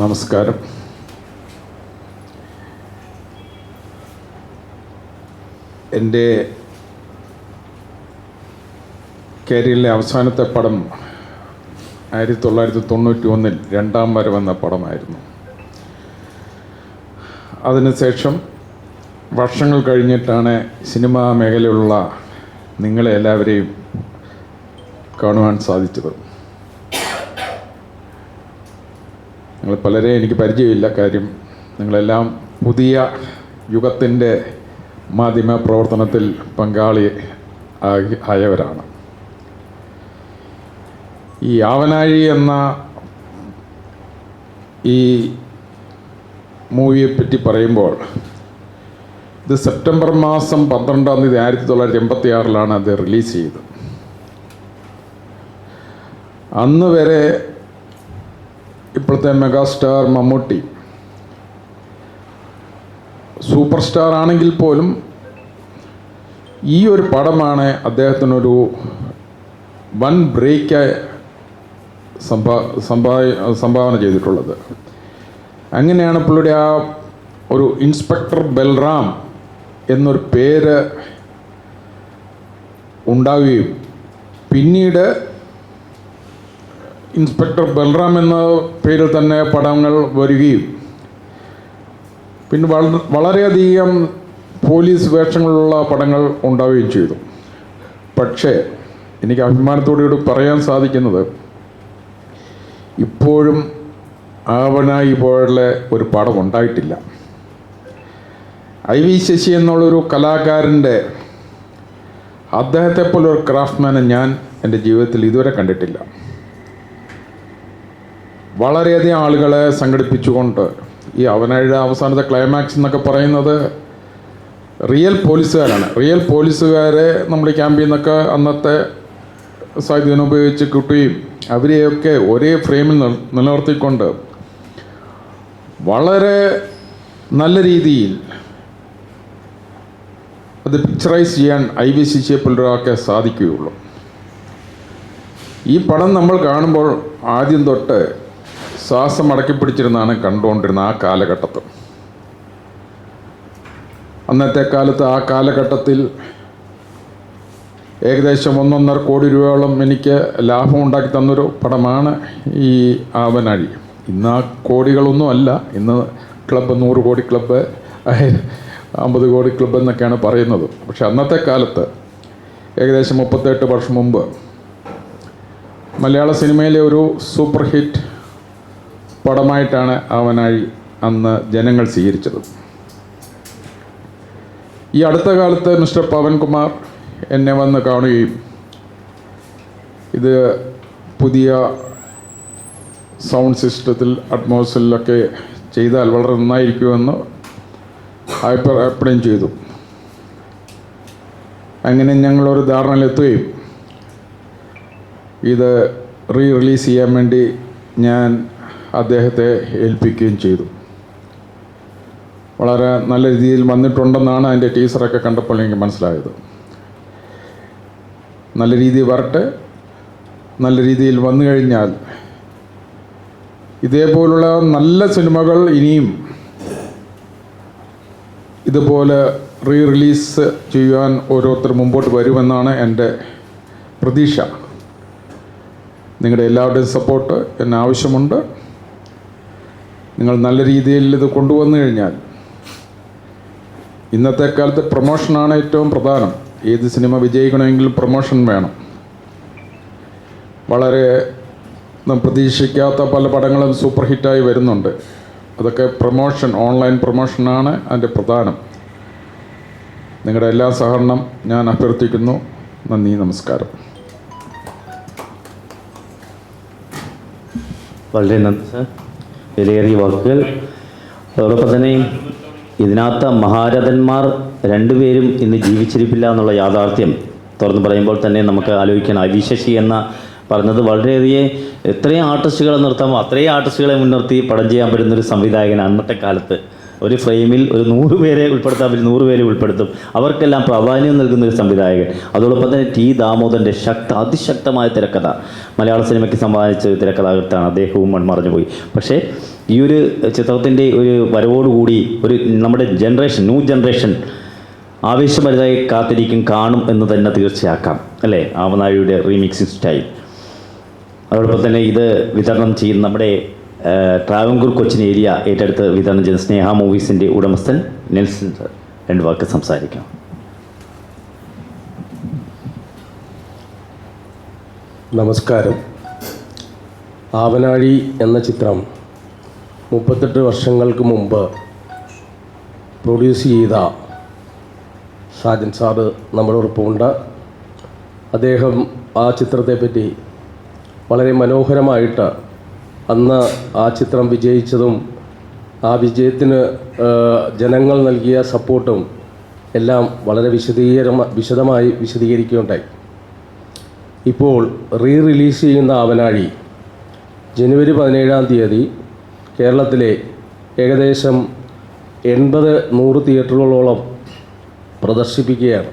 നമസ്കാരം. എന്റെ കരിയറിലെ അവസാനത്തെ പടം ആയിരത്തി തൊള്ളായിരത്തി തൊണ്ണൂറ്റി ഒന്നിൽ രണ്ടാം വരവെന്ന പടമായിരുന്നു. അതിനുശേഷം വർഷങ്ങൾ കഴിഞ്ഞിട്ടാണ് സിനിമാ മേഖലയിലുള്ള നിങ്ങളെ എല്ലാവരെയും കാണുവാൻ സാധിച്ചത്. നിങ്ങൾ പലരെ എനിക്ക് പരിചയമില്ല. കാര്യം നിങ്ങളെല്ലാം പുതിയ യുഗത്തിന്റെ മാധ്യമ പ്രവർത്തനത്തിൽ പങ്കാളി ആയി- ആയവരാണ്. ഈ ആവനാഴി എന്ന ഈ മൂവിയെ പറ്റി പറയുമ്പോൾ ഇത് സെപ്റ്റംബർ മാസം പന്ത്രണ്ടാം തീയതി ആയിരത്തി തൊള്ളായിരത്തി എൺപത്തി ആറിലാണ് അത് റിലീസ് ചെയ്തത്. അന്ന് വരെ ഇപ്പോഴത്തെ മെഗാസ്റ്റാർ മമ്മൂട്ടി. സൂപ്പർ സ്റ്റാർ ആണെങ്കിൽ പോലും ഈ ഒരു പടമാണ് അദ്ദേഹത്തിനൊരു വൻ ബ്രേക്ക് സംഭാ സംഭാ സംഭാവന ചെയ്തിട്ടുള്ളത്. അങ്ങനെയാണ് പുള്ളിയുടെ ആ ഒരു ഇൻസ്പെക്ടർ ബൽറാം എന്നൊരു പേര് ഉണ്ടാവുകയും പിന്നീട് ഇൻസ്പെക്ടർ ബൽറാം എന്ന പേരിൽ തന്നെ പടങ്ങൾ വരികയും. പിന്നെ വള വളരെയധികം പോലീസ് വേഷങ്ങളുള്ള പടങ്ങൾ ഉണ്ടാവുകയും ചെയ്തു. പക്ഷേ എനിക്ക് അഭിമാനത്തോടുകൂടി പറയാൻ സാധിക്കുന്നത് ഇപ്പോഴും ആവനായി പോലുള്ള ഒരു പടം ഉണ്ടായിട്ടില്ല. ഐ വി ശശി എന്നുള്ളൊരു കലാകാരന്റെ അദ്ദേഹത്തെ പോലെ ക്രാഫ്റ്റ്മാനെ ഞാൻ എന്റെ ജീവിതത്തിൽ ഇതുവരെ കണ്ടിട്ടില്ല. വളരെയധികം ആളുകളെ സംഘടിപ്പിച്ചുകൊണ്ട് ഈ അവനയുടെ അവസാനത്തെ ക്ലൈമാക്സ് എന്നൊക്കെ പറയുന്നത് റിയൽ പോലീസുകാരാണ് റിയൽ പോലീസുകാരെ നമ്മുടെ ക്യാമ്പിൽ നിന്നൊക്കെ അന്നത്തെ സാധ്യത ഉപയോഗിച്ച് കിട്ടുകയും അവരെയൊക്കെ ഒരേ ഫ്രെയിമിൽ നിലനിർത്തിക്കൊണ്ട് വളരെ നല്ല രീതിയിൽ അത് പിക്ചറൈസ് ചെയ്യാൻ ഐ വി സി സിയെ പുലരാക്കെ സാധിക്കുകയുള്ളൂ. ഈ പടം നമ്മൾ കാണുമ്പോൾ ആദ്യം തൊട്ട് ശ്വാസം അടക്കി പിടിച്ചിരുന്നാണ് കണ്ടുകൊണ്ടിരുന്ന ആ കാലഘട്ടത്തിൽ അന്നത്തെ കാലത്ത് ആ കാലഘട്ടത്തിൽ ഏകദേശം ഒന്നൊന്നര കോടി രൂപയോളം എനിക്ക് ലാഭം ഉണ്ടാക്കി തന്നൊരു പടമാണ് ഈ ആവനാഴി. ഇന്ന് ആ കോടികളൊന്നും അല്ല. ഇന്ന് ക്ലബ്ബ് നൂറ് കോടി ക്ലബ്ബ് അമ്പത് കോടി ക്ലബ്ബ് എന്നൊക്കെയാണ് പറയുന്നത്. പക്ഷെ അന്നത്തെ കാലത്ത് ഏകദേശം മുപ്പത്തെട്ട് വർഷം മുമ്പ് മലയാള സിനിമയിലെ ഒരു സൂപ്പർ ഹിറ്റ് പടമായിട്ടാണ് അവനായി അന്ന് ജനങ്ങൾ സ്വീകരിച്ചത്. ഈ അടുത്ത കാലത്ത് മിസ്റ്റർ പവൻകുമാർ എന്നെ വന്ന് കാണുകയും ഇത് പുതിയ സൗണ്ട് സിസ്റ്റത്തിൽ അറ്റ്മോസ്ഫിയറിലൊക്കെ ചെയ്താൽ വളരെ നന്നായിരിക്കുമെന്ന് അഭിപ്രായപ്പെടുകയും ചെയ്തു. അങ്ങനെ ഞങ്ങളൊരു ധാരണയിലെത്തുകയും ഇത് റീ റിലീസ് ചെയ്യാൻ വേണ്ടി ഞാൻ അദ്ദേഹത്തെ ഏൽപ്പിക്കുകയും ചെയ്തു. വളരെ നല്ല രീതിയിൽ വന്നിട്ടുണ്ടെന്നാണ് അതിന്റെ ടീച്ചറൊക്കെ കണ്ടപ്പോൾ എനിക്ക് മനസ്സിലായത്. നല്ല രീതിയിൽ വരട്ടെ നല്ല രീതിയിൽ വന്നു കഴിഞ്ഞാൽ ഇതേപോലുള്ള നല്ല സിനിമകൾ ഇനിയും ഇതുപോലെ റീ റിലീസ് ചെയ്യുവാൻ ഓരോരുത്തർ മുമ്പോട്ട് വരുമെന്നാണ് എന്റെ പ്രതീക്ഷ. നിങ്ങളുടെ എല്ലാവരുടെയും സപ്പോർട്ട് എന്നെ ആവശ്യമുണ്ട്. നിങ്ങൾ നല്ല രീതിയിൽ ഇത് കൊണ്ടുവന്നു കഴിഞ്ഞാൽ ഇന്നത്തെ കാലത്ത് പ്രൊമോഷനാണ് ഏറ്റവും പ്രധാനം. ഏത് സിനിമ വിജയിക്കണമെങ്കിലും പ്രൊമോഷൻ വേണം. വളരെ പ്രതീക്ഷിക്കാത്ത പല പടങ്ങളും സൂപ്പർ ഹിറ്റായി വരുന്നുണ്ട്. അതൊക്കെ പ്രൊമോഷൻ ഓൺലൈൻ പ്രൊമോഷനാണ് അതിന്റെ പ്രധാനം. നിങ്ങളുടെ എല്ലാ സഹകരണം ഞാൻ അഭ്യർത്ഥിക്കുന്നു. നന്ദി നമസ്കാരം. വളരെ നന്ദി സർ. വിലയേറിയ വാക്കുകൾ. അതോടൊപ്പം തന്നെ ഇതിനകത്ത് മഹാരഥന്മാർ രണ്ടുപേരും ഇന്ന് ജീവിച്ചിരിപ്പില്ല എന്നുള്ള യാഥാർത്ഥ്യം തുറന്നു പറയുമ്പോൾ തന്നെ നമുക്ക് ആലോചിക്കണം. അവിശശി എന്ന പറഞ്ഞത് വളരെയധികം എത്രയും ആർട്ടിസ്റ്റുകളെ നിർത്താമോ അത്രയും ആർട്ടിസ്റ്റുകളെ മുൻനിർത്തി പടം ചെയ്യാൻ പറ്റുന്നൊരു സംവിധായകൻ അന്നത്തെ കാലത്ത്. ഒരു ഫ്രെയിമിൽ ഒരു നൂറ് പേരെ ഉൾപ്പെടുത്താൻ പറ്റും നൂറ് പേരെ ഉൾപ്പെടുത്തും. അവർക്കെല്ലാം പ്രാധാന്യം നൽകുന്ന ഒരു സംവിധായകൻ. അതോടൊപ്പം തന്നെ ടി ദാമോദരന്റെ ശക്ത അതിശക്തമായ തിരക്കഥ. മലയാള സിനിമയ്ക്ക് സമ്മാനിച്ച തിരക്കഥാകൃത്താണ്. അദ്ദേഹവും മൺമറഞ്ഞു പോയി. പക്ഷേ ഈ ഒരു ചിത്രത്തിന്റെ ഒരു വരവോടുകൂടി ഒരു നമ്മുടെ ജനറേഷൻ ന്യൂ ജനറേഷൻ ആവേശഭരിതമായി കാത്തിരിക്കും കാണും എന്ന് തന്നെ തീർച്ചയാക്കാം. അല്ലേ? ആവനാഴിയുടെ റീമിക്സിംഗ് സ്റ്റൈൽ. അതോടൊപ്പം തന്നെ ഇത് വിതരണം ചെയ്യുന്ന നമ്മുടെ ട്രാവൻകൂർ കൊച്ചിൻ ഏരിയ ഏറ്റെടുത്ത് വിതരണം ചെയ്ത സ്നേഹ മൂവീസിന്റെ ഉടമസ്ഥൻ നെൽസൺ രണ്ട് വാക്ക് സംസാരിക്കാം. നമസ്കാരം. ആവനാഴി എന്ന ചിത്രം മുപ്പത്തെട്ട് വർഷങ്ങൾക്ക് മുമ്പ് പ്രൊഡ്യൂസ് ചെയ്ത ഷാജൻ സാറ് നമ്മളോടൊപ്പമുണ്ട് അദ്ദേഹം ആ ചിത്രത്തെപ്പറ്റി വളരെ മനോഹരമായിട്ട് അന്ന് ആ ചിത്രം വിജയിച്ചതും ആ വിജയത്തിന് ജനങ്ങൾ നൽകിയ സപ്പോർട്ടും എല്ലാം വളരെ വിശദീകരമ വിശദമായി വിശദീകരിക്കുകയുണ്ടായി. ഇപ്പോൾ റീ റിലീസ് ചെയ്യുന്ന അവനാഴി ജനുവരി പതിനേഴാം തീയതി കേരളത്തിലെ ഏകദേശം എൺപത് നൂറ് തിയേറ്ററുകളോളം പ്രദർശിപ്പിക്കുകയാണ്.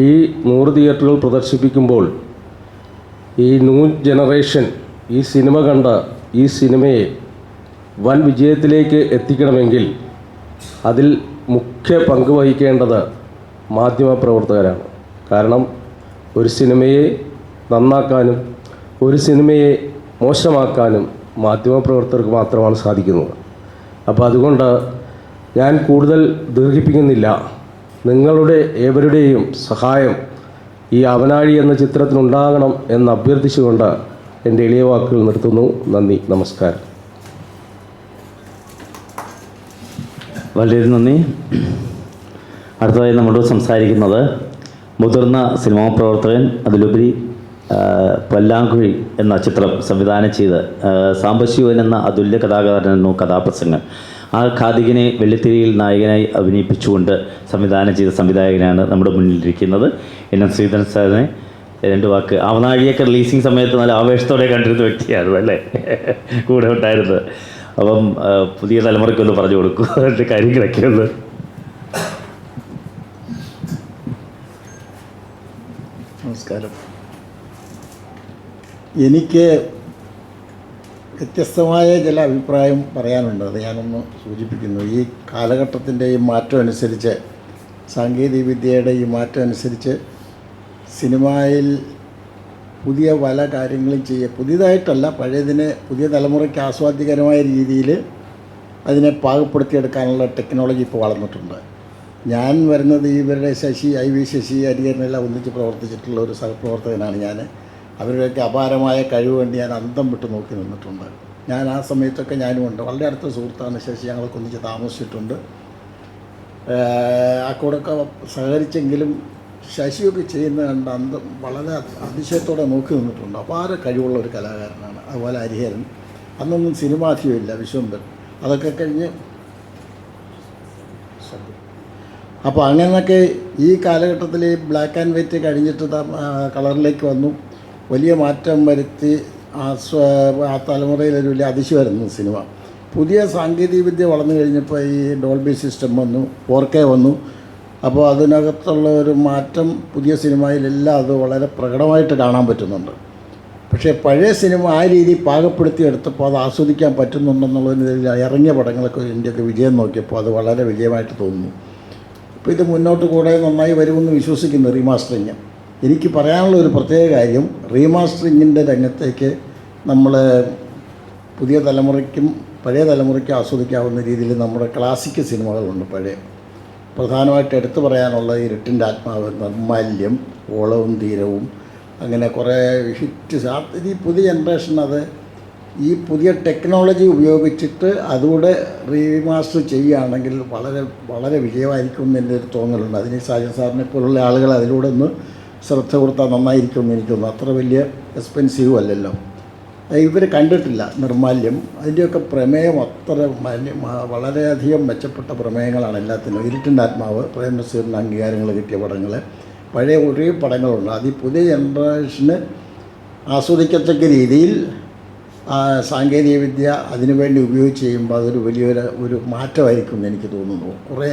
ഈ നൂറ് തിയേറ്ററുകൾ പ്രദർശിപ്പിക്കുമ്പോൾ ഈ ന്യൂ ജനറേഷൻ ഈ സിനിമ കണ്ട ഈ സിനിമയെ വൻ വിജയത്തിലേക്ക് എത്തിക്കണമെങ്കിൽ അതിൽ മുഖ്യ പങ്ക് വഹിക്കേണ്ടത് മാധ്യമപ്രവർത്തകരാണ് കാരണം ഒരു സിനിമയെ നന്നാക്കാനും ഒരു സിനിമയെ മോശമാക്കാനും മാധ്യമപ്രവർത്തകർക്ക് മാത്രമാണ് സാധിക്കുന്നത്. അപ്പോൾ അതുകൊണ്ട് ഞാൻ കൂടുതൽ ദീർഘിപ്പിക്കുന്നില്ല. നിങ്ങളുടെ ഏവരുടെയും സഹായം ഈ അവനാഴി എന്ന ചിത്രത്തിനുണ്ടാകണം എന്ന് അഭ്യർത്ഥിച്ചുകൊണ്ട് എന്റെ എളിയ വാക്കുകൾ നിർത്തുന്നു. നന്ദി. നമസ്കാരം. വളരെ നന്ദി. അടുത്തതായി നമ്മളോട് സംസാരിക്കുന്നത് മുതിർന്ന സിനിമാ പ്രവർത്തകൻ അതിലുപരി പൊല്ലാങ്കുഴി എന്ന ചിത്രം സംവിധാനം ചെയ്ത് സാംബശിവൻ എന്ന അതുല്യ കഥാകാരനെന്നു കഥാപ്രസംഗം ആ ഖാദികിനെ വെള്ളിത്തിരിയിൽ നായകനായി അഭിനയിപ്പിച്ചുകൊണ്ട് സംവിധാനം ചെയ്ത സംവിധായകനാണ് നമ്മുടെ മുന്നിലിരിക്കുന്നത്. എൻ എം ശ്രീധരൻ സാറിനെ രണ്ട് വാക്ക്. അവനാഴിയൊക്കെ റിലീസിങ് സമയത്ത് നല്ല ആവേശത്തോടെ കണ്ടിരുന്ന വ്യക്തിയാണ് അല്ലേ? കൂടെ ഉണ്ടായിരുന്നത്. അപ്പം പുതിയ തലമുറയ്ക്കൊന്ന് പറഞ്ഞു കൊടുക്കൂ. അതിന്റെ കാര്യങ്ങളൊക്കെ ഒന്ന്. നമസ്കാരം. എനിക്ക് വ്യത്യസ്തമായ ചില അഭിപ്രായം പറയാനുണ്ട്. അത് ഞാനൊന്ന് സൂചിപ്പിക്കുന്നു. ഈ കാലഘട്ടത്തിന്റെ ഈ മാറ്റം അനുസരിച്ച് സാങ്കേതിക വിദ്യയുടെ ഈ മാറ്റം അനുസരിച്ച് സിനിമയിൽ പുതിയ പല കാര്യങ്ങളും ചെയ്യുക. പുതിയതായിട്ടല്ല പഴയതിനെ പുതിയ തലമുറയ്ക്ക് ആസ്വാദ്യകരമായ രീതിയിൽ അതിനെ പാകപ്പെടുത്തിയെടുക്കാനുള്ള ടെക്നോളജി ഇപ്പോൾ വളർന്നിട്ടുണ്ട്. ഞാൻ വരുന്നത് ഇവരുടെ ശശി ഐ വി ശശി ഹരിഹരനെല്ലാം ഒന്നിച്ച് പ്രവർത്തിച്ചിട്ടുള്ള ഒരു സഹപ്രവർത്തകനാണ് ഞാൻ. അവരുടെയൊക്കെ അപാരമായ കഴിവ് വേണ്ടി ഞാൻ അന്തം വിട്ട് നോക്കി നിന്നിട്ടുണ്ട്. ഞാൻ ആ സമയത്തൊക്കെ ഞാനും ഉണ്ട്. വളരെ അടുത്ത സുഹൃത്താണ് ശശി. ഞങ്ങളൊക്കെ ഒന്നിച്ച് താമസിച്ചിട്ടുണ്ട്. ആ കൂടെയൊക്കെ സഹകരിച്ചെങ്കിലും ശശിയൊക്കെ ചെയ്യുന്ന കണ്ട് അന്ത വളരെ അതിശയത്തോടെ നോക്കി നിന്നിട്ടുണ്ട്. അപാര കഴിവുള്ള ഒരു കലാകാരനാണ്. അതുപോലെ ഹരിഹരൻ അന്നൊന്നും സിനിമ അധികമില്ല വിശ്വംബൻ അതൊക്കെ കഴിഞ്ഞ് അപ്പോൾ അങ്ങനെയൊക്കെ ഈ കാലഘട്ടത്തിൽ ബ്ലാക്ക് ആൻഡ് വൈറ്റ് കഴിഞ്ഞിട്ട് കളറിലേക്ക് വന്നു. വലിയ മാറ്റം വരുത്തി ആ സ്വ ആ തലമുറയിൽ ഒരു വലിയ അതിശയമായിരുന്നു സിനിമ. പുതിയ സാങ്കേതികവിദ്യ വളർന്നു കഴിഞ്ഞപ്പോൾ ഈ ഡോൾബി സിസ്റ്റം വന്നു ഫോർ കെ വന്നു. അപ്പോൾ അതിനകത്തുള്ള ഒരു മാറ്റം പുതിയ സിനിമയിലെല്ലാം അത് വളരെ പ്രകടമായിട്ട് കാണാൻ പറ്റുന്നുണ്ട്. പക്ഷേ പഴയ സിനിമ ആ രീതി പാകപ്പെടുത്തി എടുത്തപ്പോൾ അത് ആസ്വദിക്കാൻ പറ്റുന്നുണ്ടെന്നുള്ളതിൽ ഇറങ്ങിയ പടങ്ങളൊക്കെ ഇന്ത്യയ്ക്ക് വിജയം നോക്കിയപ്പോൾ അത് വളരെ വിജയമായിട്ട് തോന്നുന്നു. അപ്പോൾ ഇത് മുന്നോട്ട് കൂടെ നന്നായി വരുമെന്ന് വിശ്വസിക്കുന്നു റീമാസ്റ്ററിങ്. എനിക്ക് പറയാനുള്ള ഒരു പ്രത്യേക കാര്യം റീമാസ്റ്ററിങ്ങിന്റെ രംഗത്തേക്ക് നമ്മൾ പുതിയ തലമുറയ്ക്കും പഴയ തലമുറയ്ക്കും ആസ്വദിക്കാവുന്ന രീതിയിൽ നമ്മുടെ ക്ലാസിക് സിനിമകളുണ്ട് പഴയ. പ്രധാനമായിട്ട് എടുത്തു പറയാനുള്ള ഇരുട്ടിന്റെ ആത്മാവ് നിർമാല്യം ഓളവും തീരവും അങ്ങനെ കുറേ ഹിറ്റ് ഈ പുതിയ ജനറേഷൻ അത് ഈ പുതിയ ടെക്നോളജി ഉപയോഗിച്ചിട്ട് അതുകൂടെ റീമാസ്റ്റർ ചെയ്യുകയാണെങ്കിൽ വളരെ വളരെ വിജയമായിരിക്കും എന്നൊരു ഒരു തോന്നലുണ്ട്. അതിന് സാജൻ സാറിനെ പോലുള്ള ആളുകൾ അതിലൂടെ ഒന്ന് ശ്രദ്ധ കൊടുത്താൽ നന്നായിരിക്കും എന്ന് എനിക്ക് തോന്നുന്നു. അത്ര വലിയ എക്സ്പെൻസീവ് അല്ലല്ലോ. ഇവർ കണ്ടിട്ടില്ല നിർമാല്യം. അതിന്റെയൊക്കെ പ്രമേയം അത്ര വളരെയധികം മെച്ചപ്പെട്ട പ്രമേയങ്ങളാണ് എല്ലാത്തിനും. ഇരുട്ടിന്റെ ആത്മാവ് പ്രേം അംഗീകാരങ്ങൾ കിട്ടിയ പടങ്ങൾ പഴയ ഒരേ പടങ്ങളുണ്ട്. അത് ഈ പുതിയ ജനറേഷന് ആസ്വദിക്കത്തക്ക രീതിയിൽ സാങ്കേതികവിദ്യ സാങ്കേതിക വിദ്യ അതിനുവേണ്ടി ഉപയോഗിച്ച് ചെയ്യുമ്പോൾ അതൊരു വലിയൊരു ഒരു മാറ്റമായിരിക്കും എന്ന് എനിക്ക് തോന്നുന്നു. കുറേ